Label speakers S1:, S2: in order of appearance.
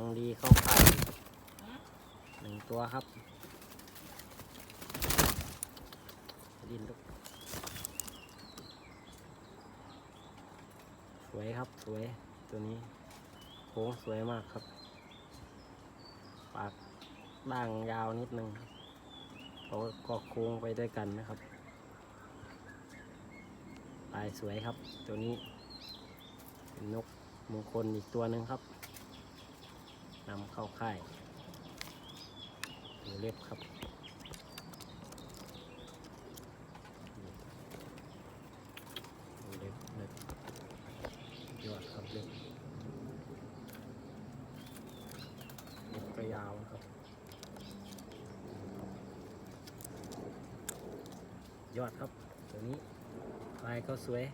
S1: ของดีเข้าค่ายหนึ่งตัวครับดินลูกสวยครับสวยตัวนี้โค้งสวยมากครับ ปากด่างยาวนิดนึงเขาก็โค้งไปด้วยกันนะครับลายสวยครับตัวนี้ เป็นนกมงคลอีกตัวหนึ่งครับ นำเข้าค่ายดูเล็บครับดูเล็บเล็บยอดครับเล็บเล็บก็ยาวครับ ยอดครับตัวนี้ลายก็สวย